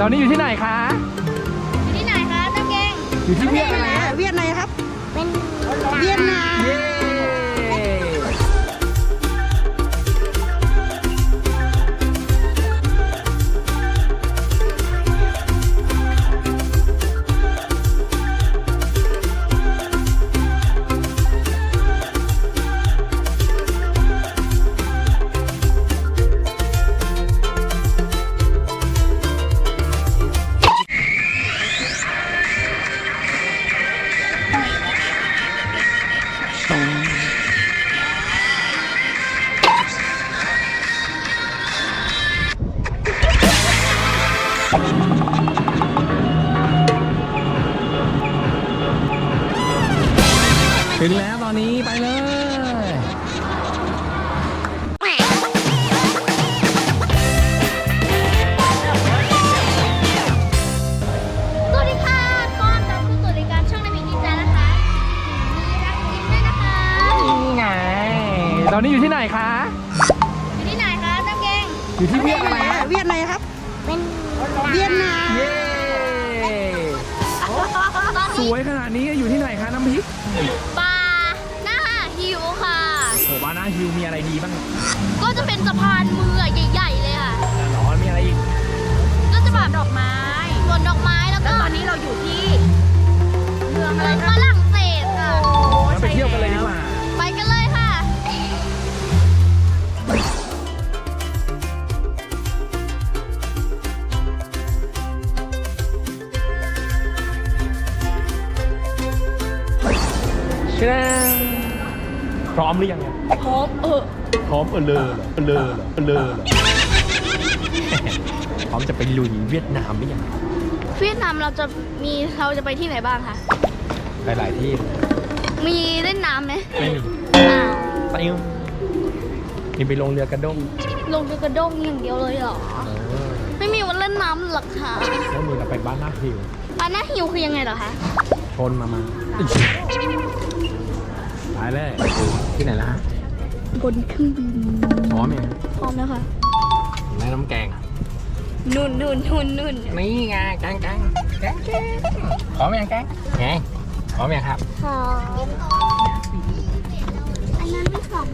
ตอนนี้อยู่ที่ไหนคะอยู่ที่ไหนคะน้ำเกงอยู่ที่เวียดนามเวียดนามครับ เป็นเวียดนาม เย้ ถึงแล้ว ฮิวมีอะไรดีบ้างก็จะเป็นสะพานมือใหญ่ๆเลยค่ะ หรอมีอะไรอีกก็จะแบบดอกไม้สวนดอกไม้แล้วก็ตอนนี้เราอยู่ที่ เมืองอะไรฝรั่งเศสค่ะเราไปเที่ยวกันเลยดีกว่า ไปกันเลยค่ะเชิญพร้อมหรือยังเนี่ย พร้อมเออพร้อมเออเลอเหรอเออเลอเหรอเออเลอเหรอพร้อมจะไปลุยเวียดนามหรือยังเวียดนามเราจะมีเราจะไปที่ไหนบ้างคะไปหลายที่มีเล่นน้ำไหมไม่มีอ้าวไปยังมีไปลงเรือกระด้งลงเรือกระด้งอย่างเดียวเลยเหรอเออไม่มีวันเล่นน้ำหรอกค่ะแล้วมีเราไปบ้านนาฮิวปาหน้าหิวคือยังไงเหรอคะชนมามาอิ๊ยไปเลยที่ไหนล่ะ บนเครื่องบินพร้อมยังพร้อมแล้วค่ะแม่น้ำแกง นุ่นนุ่นนุ่นนุ่นนี่ไงแกงแกงแกงแกงพร้อมยังแกงไงพร้อมยังครับพร้อมอันนั้นไม่ของ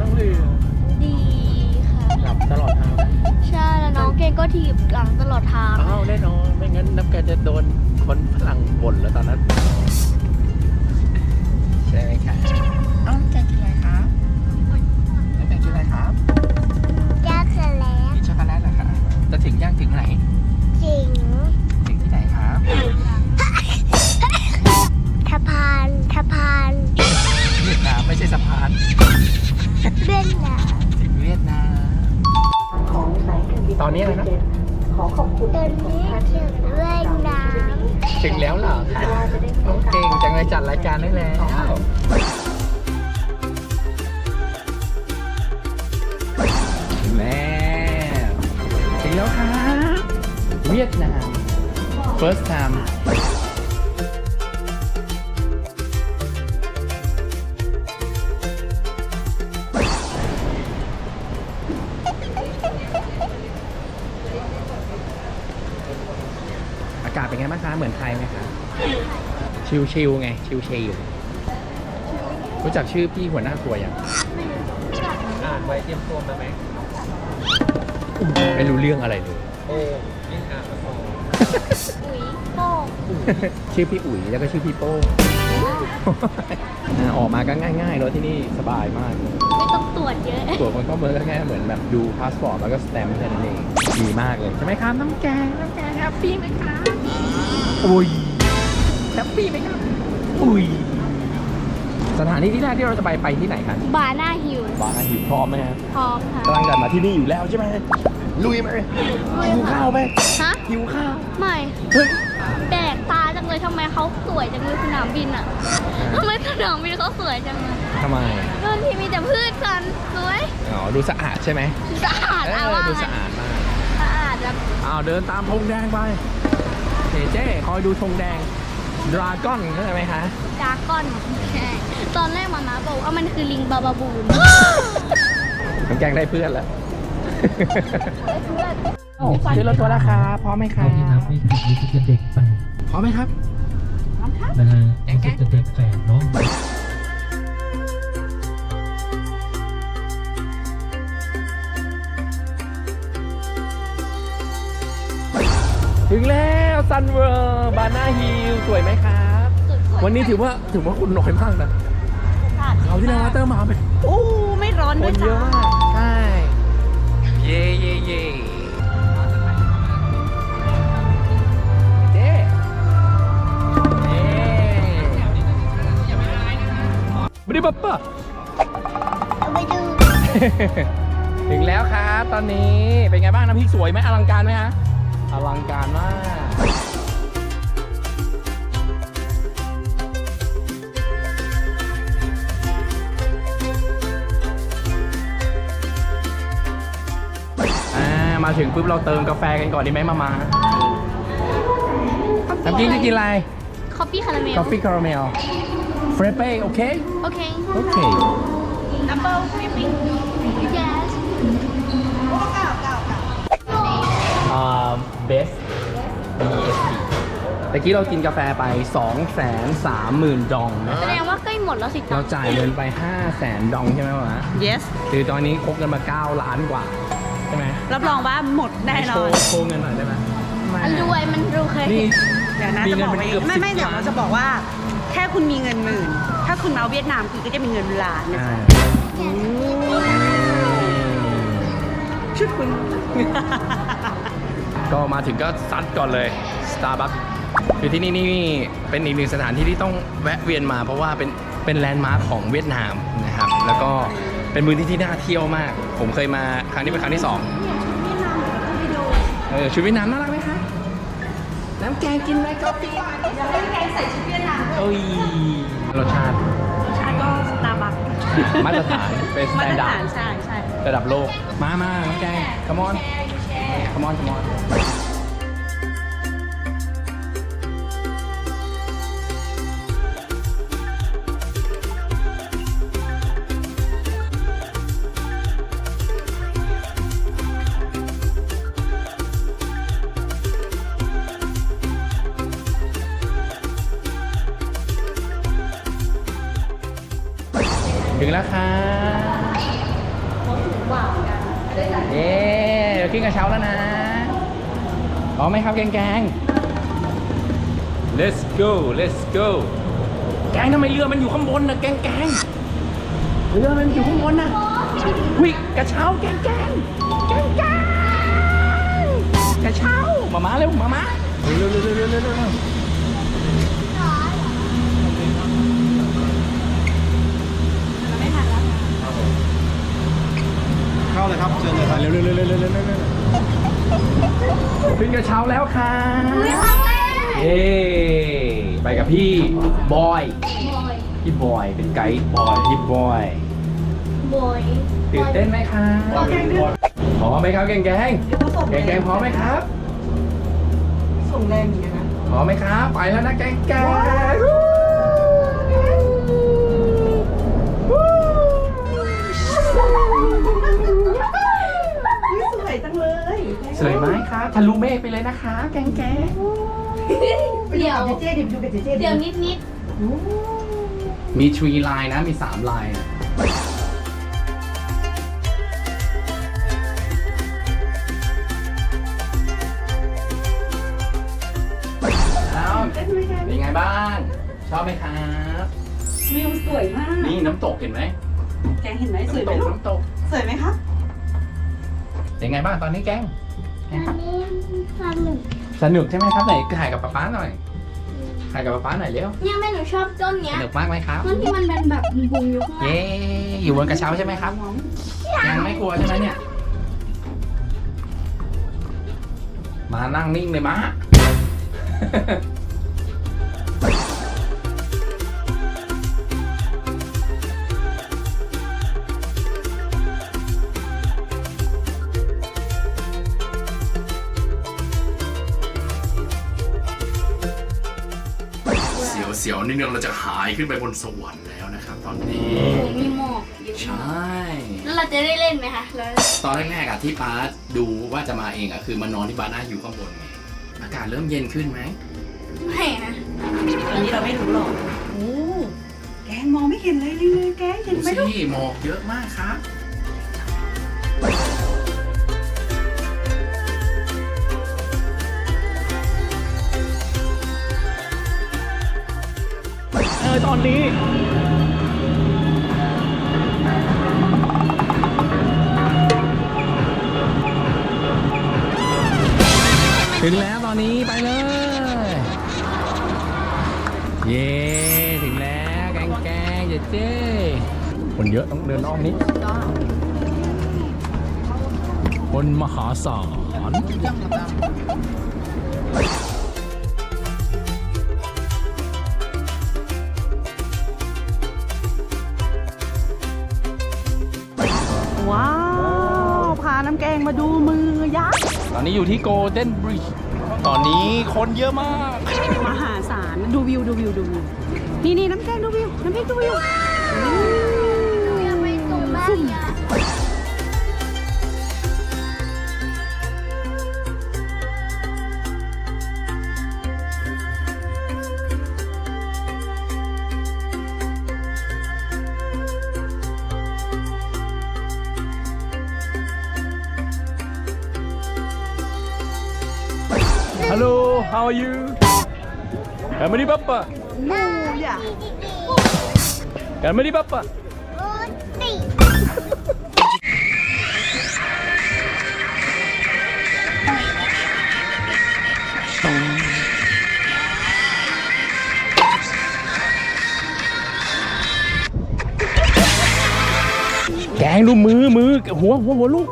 น้องเรือดีค่ะหลับตลอดทางใช่แล้วน้องเกงก็ถีบหลังตลอดทางอ้าวแน่นอนไม่งั้นน้ำแกงจะโดน คนฝรั่งบ่นแล้วตอนนั้น ใช่ไหมครับน้องแกงกินอะไรครับน้องแกงกินอะไรครับยากเสร็จแล้วกินช็อกโกแลตเหรอครับจะถึงย่างถึงไหน จริงถึงที่ไหนครับทะพานทะพานเวียดนามไม่ใช่สะพาน เล่นน้ถึงเวียดนาม ตอนนี้อะไรนะำตอนนี้ถึงเล่นน้ ถึงแล้วเหรอคะเก่งจังเลยจัดรายการได้แล้ว แม่ถึงแล้วค่ะ เวียดนาม first time เป็นไงบ้างคะเหมือนไทยไหมคะชิวๆไง ชิวๆรู้จักชื่อพี่หัวหน้าครัวยังอ่านไว้เตรียมตัวมาไหมไม่รู้เรื่องอะไรเลยโอ้ยิ่งอ่านมาำอุ๋ยโป้งชื่อพี่อุ๋ยแล้วก็ชื่อพี่โป้งอ่าออกมาก็ง่ายๆรถที่นี่สบายมากเลยไม่ต้องตรวจเยอะตรวจคนเข้าเมืองก็แค่เหมือนแบบดูพาสปอร์ตแล้วก็สแตมป์แค่นั้นเองดีมากเลย ใช่ไหมครับ น้ำแกงน้ำแกงแฮปปี้ไหมคะ อุ้ยแฮปปี้ไหมครับ อุ้ย สถานที่ที่แรกที่เราจะไปไปที่ไหนครับบาร์หน้าหิวบ้านหิวพร้อมไหมครับพร้อมค่ะกำลังจะมาที่นี่อยู่แล้วใช่ไหมลุยไหมหิวข้าวไหมฮะหิวข้าวไม่เฮ้ยแปลกตาจังเลยทำไมเขาสวยจังเลยสนามบินอะทำไมสนามบินเขาสวยจังเลยทำไมเรื่องที่มีแต่พืชกันสวยอ๋อดูสะอาดใช่ไหมสะอาดเออะอว่าดูสะอาดมากสะอาดแบบ อ้าวเดินตามธงแดงไป เจเจ้คอยดูธงแดงดราก้อนเข้าใจไหมคะดากอนใช่ตอนแรกมามาบอกว่ามันคือลิงบาบาบูนน้ำแกงได้เพื่อนแล้วซื้อรถตัวราคาพร้อมไหมครัเท่าที่นับบไม่ผิดรู้สึกจะเด็กไปพร้อมไหมครับนะฮะรู้สึกจะเด็กแฝดเนาะถึงแล้ว ซันเวอร์บานาฮิลสวยไหมครับ วันนี้ถือว่าถือว่าคนน้อยมากนะเราวที่แล้ววาเตอร์มาเป็นโอ้ไม่ร้อนคด้วยนเยจ้าอะมากใช่เย่เย่เย่เจ๊เย่บริบับปะไปดูถึงแล้วครับตอนนี้เป็นไงบ้างน้ำพริกสวยไหมอลังการไหมฮะอลังการมาก มาถึงปุ๊บเราเติมกาแฟกันก่อนดีไหมมามาน้ำกินจะกินอะไร คอฟฟี่คาราเมลกาแฟคาราเมลเฟรเป้โอเคโอเคโอเคดับเบิลฟิปปิ้ง yes อ่าเบส BSD ตะกี้เรากินกาแฟไป 2 3 0 0 0 0 ดองนะแสดงว่าใกล้หมดแล้วสิเราจ่ายเงินไป 5 0 0 0 0 0 ดองใช่ไหมวะ yes คือตอนนี้คบกันมา 9 ล้านกว่าใช่ไหมรับรองว่าหมดแน่นโชอนว์โชว์เงินหน่อยได้ไหมมันรวยมันรวยนี่ เดี๋ยวนะมีจะเงิบนอกเป็นไว้เกือบไม่ไม่10เดี๋ยวล้าน เราจะบอกว่า แค่คุณมีเงินหมื่น ถ้าคุณมาเวียดนามคุณก็จะมีเงินล้านนะอ่าจ๊ะชุดคุณ ก็มาถึงก็ซัดก่อนเลย Starbucks คือที่นี่นี่เป็นอีกหนึ่งสถานที่ที่ต้องแวะเวียนมา เพราะว่าเป็นเป็นแลนด์มาร์คของเวียดนามนะครับ แล้วก็ เป็นพื้นที่ที่น่าเที่ยวมาก ผมเคยมาครั้งนี้เป็นครั้งที่สองเออชุดเวียดนามน่ารักไหมคะ น้ำแกงกินไหมกาแฟอยากให้แกงใส่ชุดเวียดนามเอ้ยรสชาติชาก็สตาร์บัคมาตรฐานเป็นมาตร standard ฐานใช่ใช่ระดับโลก มามาน้ำแกง come on come on come on ถึง ไหมครับแกงแกง let's go let's go แกงทำไมเรือมันอยู่ข้างบนนะแกงแกงเรือมันอยู่ข้างบนนะวิกระเช้าแกงแกงแกงแกงกระเช้ามามาเร็วมามาเร็วเร็วเร็วเร็วเร็วเร็วเข้าเลยครับเชิญเลยครับเร็วเร็วเร็วเร็วเร็วเร็วเร็ว ขึ้นกระเช้าแล้วค่ะอุ้ยครั้งแรกเย้ไปกับพี่บอยพี่บอยเป็นไกด์บอยพี่บอยบอยตื่นเต้นไหมครับพร้อมไหมครับแกงแกงแกงแกงพร้อมไหมครับส่งแรงเหมือนกันนะพร้อมไหมครับ ไปแล้วนะแกงแกง ทะลุเมฆไปเลยนะคะ แกงแกงเดี๋ยวเจ๊ดิบดูกับเจ๊ดิเดี๋ยวนิดนิดมีทรีไลน์นะมีสามไลน์นะแล้วเป็นไงบ้าง ชอบไหมครับวิวสวยมาก นี่น้ำตกเห็นไหม แกงเห็นไหมสวยไหมน้ำตกลูกน้ำตก สวยไหมครับเป็นไงบ้างตอนนี้แกงอันนี้ สนุกสนุกใช่ไหมครับไหนถ่ายกับป๊าป๊าหน่อยถ่ายกับป๊าป๊าหน่อยเร็วเนี่ยแม่หนูชอบต้นสเนี้ยนุกมากไหมครับ ต้นที่มันเป็นแบบบุ้งๆอยู่ข้างหลัเย้งอยู่บนกระเช้าใช่ไหมครับ ยังไม่กลัวใช่ไหมเนี่ย มานั่งนิ่งเลยมะ สียวนิดนึงเราจะหายขึ้นไปบนสวรรค์แล้วนะครับ ตอนนี้มีหมอกเยอะใช่แล้วเราจะได้เล่นไหมคะแล้วตอนแรกๆอะที่ป้าดูว่าจะมาเองอะคือมานอนที่บ้านน้าอยู่ข้างบนไงอากาศเริ่มเย็นขึ้นไหมไม่นะอันนี้เราไม่รู้หรอกโอ้แกงมองไม่เห็นเลยเลยแกงเห็นดูไหมลูก สิหมอกเยอะมากครับ เออตอนนี้ถึงแล้วตอนนี้ไปเลย เย้ถึงแล้วแกงแกงเจ๊เจ๊คนเยอะต้องเดินอ้อมนี้คนมหาศาล อนนี้อยู่ที่โกลเด้นบริดจ์ตอนนี้คนเยอะมาก มหาศาลดูวิวดูวิวดูวิวนี่นี่น้ำแกงดูวิวน้ำพริกดูวิวยังไม่สูง ปะโอ้ติแกงดูมือมือหัวหัวหัวลูก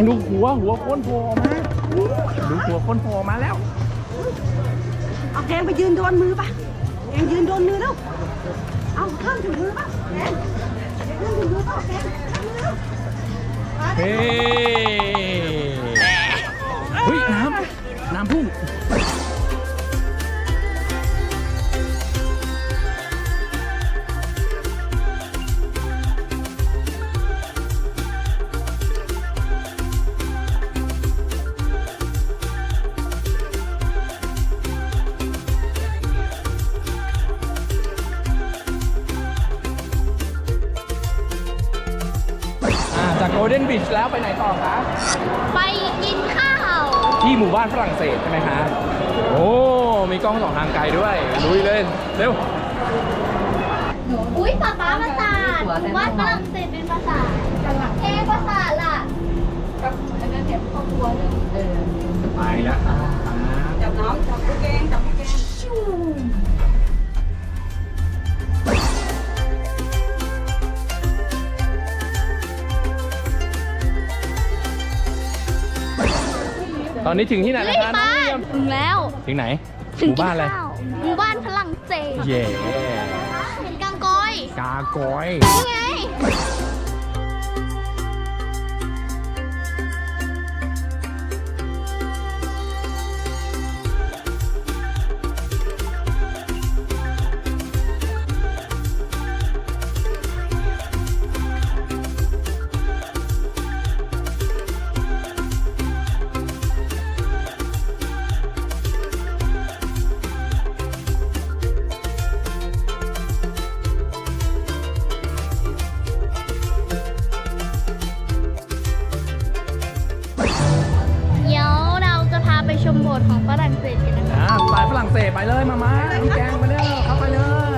งดูหัวหัวค้นโผล่ออกมาดูหัวค้นโผล่ออกมาแล้ว เอาแกงไปยืนโดนมือปะแกงยืนโดนมือแล้วเอาเครื่องถึงมือปะแกงเครื่องถึงมือปะแกงถึงมือแล้วเฮ้เฮ้ยน้ำน้ำพุ่ง ลเด้นบีชแล้วไปไหนต่อคะไปกินข้าว ที่หมู่บ้านฝรั่งเศสใช่ไหมคะโอ้มีกล้องสองทางไกลด้วยลุยเลยเร็วอุ้ยป๊าป๊าภาษาทหมู่บ้านฝรั่งเศสเป็นภาษาเท่ภาษาล่ะไปแล้วครับจับน้องจับลูกแกงจับลูกแกง ตอนนี้ถึงที่ไหนเฮ้แล้วยคะน้ป้าองเรียมถึงแล้ว ถึงไหนหถึงมู่กิบ้านอะไรข้าวหมู่บ้านฝรั่งเศสเย่เห็นกังกอยกากอย นี่ไง ชมโบสถ์ของฝรั่งเศสกันนะคะ อ่าสายฝรั่งเศสไปเลยมามาน้ำแกงไปเลยเข้าไปเลย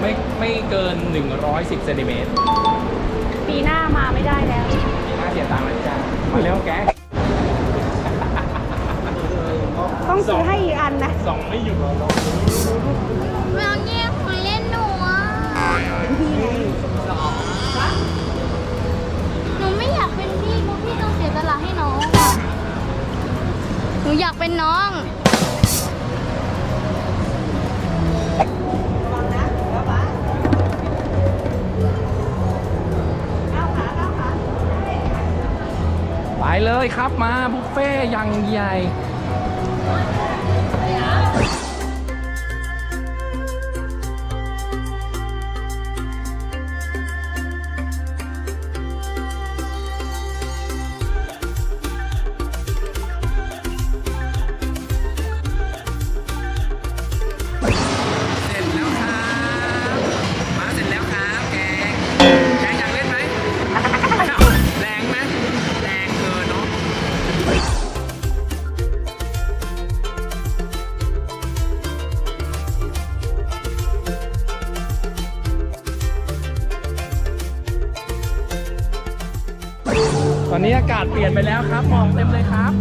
ไม่ไม่เกิน 110เซนติเมตรปีหน้ามาไม่ได้แล้วน่าเสียตังค์นะจ๊ะมาเร็วแกต้องซื้อให้อีกอันนะ สองไม่อยู่หรอเราแย่งคนเล่นหนูอะหนูไม่อยากเป็นพี่เพราะพี่ต้องเสียสละให้น้องอะหนูอยากเป็นน้อง ไปเลยครับมาบุฟเฟ่ยังใหญ่ ตอนนี้อากาศเปลี่ยนไปแล้วครับหมอกเต็มเลยครับ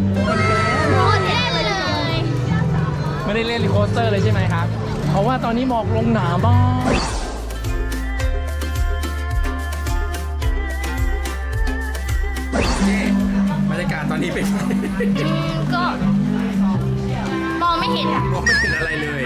โคตรเท่เลย ไม่ได้เล่นรีโคสเตอร์เลยใช่ไหมครับ เพราะว่าตอนนี้หมอกลงหนามากนี่บรรยากาศตอนนี้เป็นอืมก็มองไม่เห็นมองไม่เห็นอะไรเลย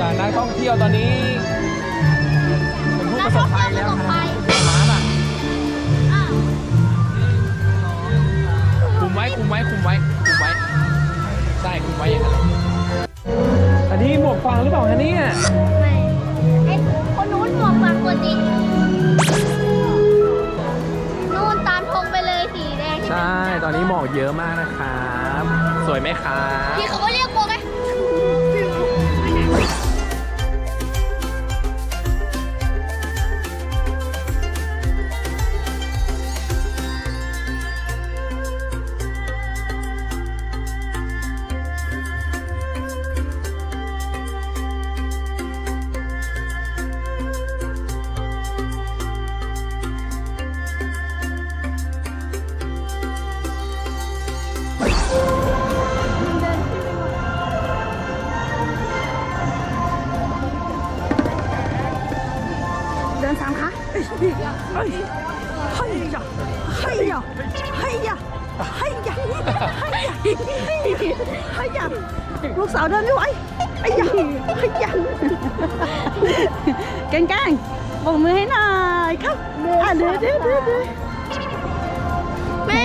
จากนักท่องเที่ยวตอนนี้เป็นผู้ประสบภัยแล้วครับมาล่ะอ้าวคุมไว้คุมไว้คุมไว้คุมไว้ใช่คุมไว้อย่างนั้นแหละอันนี้หมวกฟางหรือเปล่าฮะเนี่ยไม่ไอ้คนนู้นหมวกฟางตัวจริงนู่นตามธงไปเลยสีแดงใช่ ตอนนี้หมอกเยอะมากนะครับ สวยไหมครับพี่เขาก็เรียกหมวกไงเดิ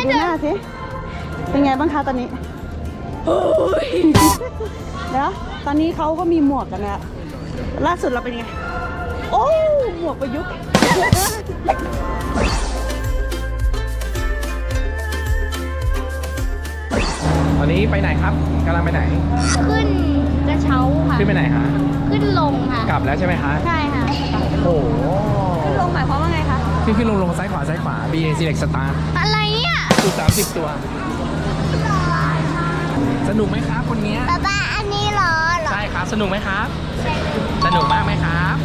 ดูเดิหน้านสิ เป็นไงบ้างคะตอนนี้แล้วตอนนี้เขาก็มีหมวกกันแล้วล่าสุดเราเป็นไง โอ้ หมวกประยุกต์ตอนนี้ไปไหนครับกำลังไปไหน ขึ้นกระเช้าค่ะ ขึ้นไปไหนฮะ ขึ้นลงค่ะ กลับแล้วใช่ไหมคะ ใช่ค่ะ โอ้โหลงหมายความว่าไงคะ ขึ้นขึ้นลงลงซ้ายขวาซ้ายขวา B A Select Start อะไร เนี่ยสุดสามสิบตัว สนุกไหมครับคนเนี้ยป้าป้าอันนี้เหรอเหรอใช่ครับ สนุกไหมครับ สนุกมากไหมครับ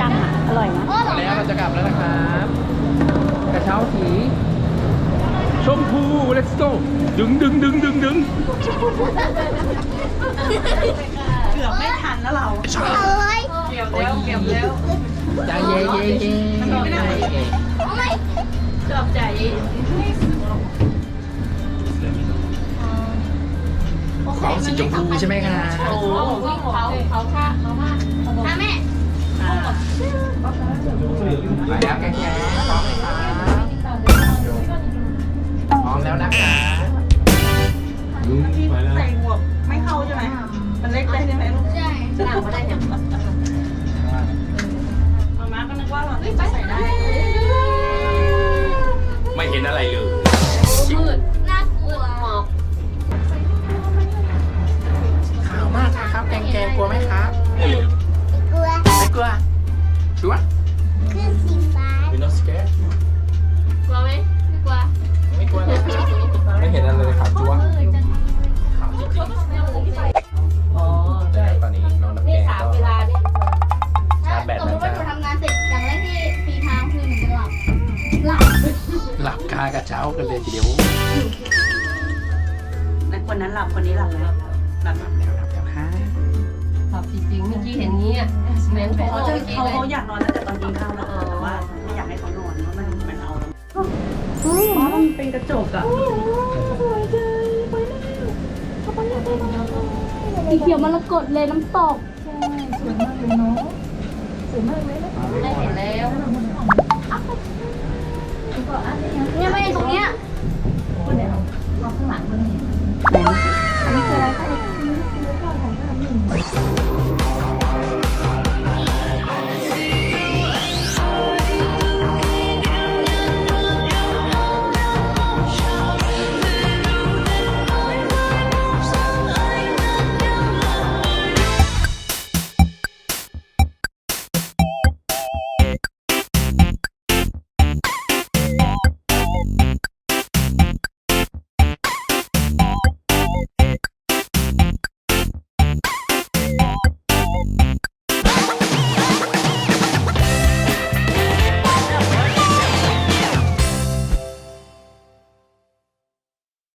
จังๆอะ อร่อยนะโอ้เหรอแล้วเราจะกลับแล้วนะครับกระเช้าสีชมพู let's go ดึงดึงดึงดึงดึงเกือบไม่ทันแล้วเราเอ้ยเกือบแล้วเกือบแล้ว ใจเย่เย่เย่เอาไหมเกือบใจของสีชมพูใช่ไหมครับโอ้โหนะแม่ไปแล้วแกแกพร้อมไหมครับพร้อมแล้วนะคะใส่หมวกไม่เข้าใช่ไหมมันเล็กไปใช่ไหมลูกใช่หนักมาได้เนี่ยม็นอะไรเลย มืดน่ากลัวหมอกขาวมากครับแกงแกงกลัวไหมครับไม่กลัว ไม่กลัวากระเช้ากันเลยทีเดียวนั่นคนนั้นหลับคนนี้หลับแล้วหลับแล้วแล้วหลับแล้วค่ะหลับจริงๆเมื่อกี้เห็นงี้อะเหมือนโฟเขาโต้จะเมื่อกี้เขาเลยเขาอยากนอนตั้งแต่ตอนกินข้าวแล้วค่ะแต่ว่าไม่อยากให้เขานอนเพราะมันมันเอามันเป็นกระจกอะสีเขียวมรกตเลยน้ำตกได้เห็นแล้ว เนี่ยไม่ตรงเนี้ยไหนนะอาข้างนนี้คืออะไรคะ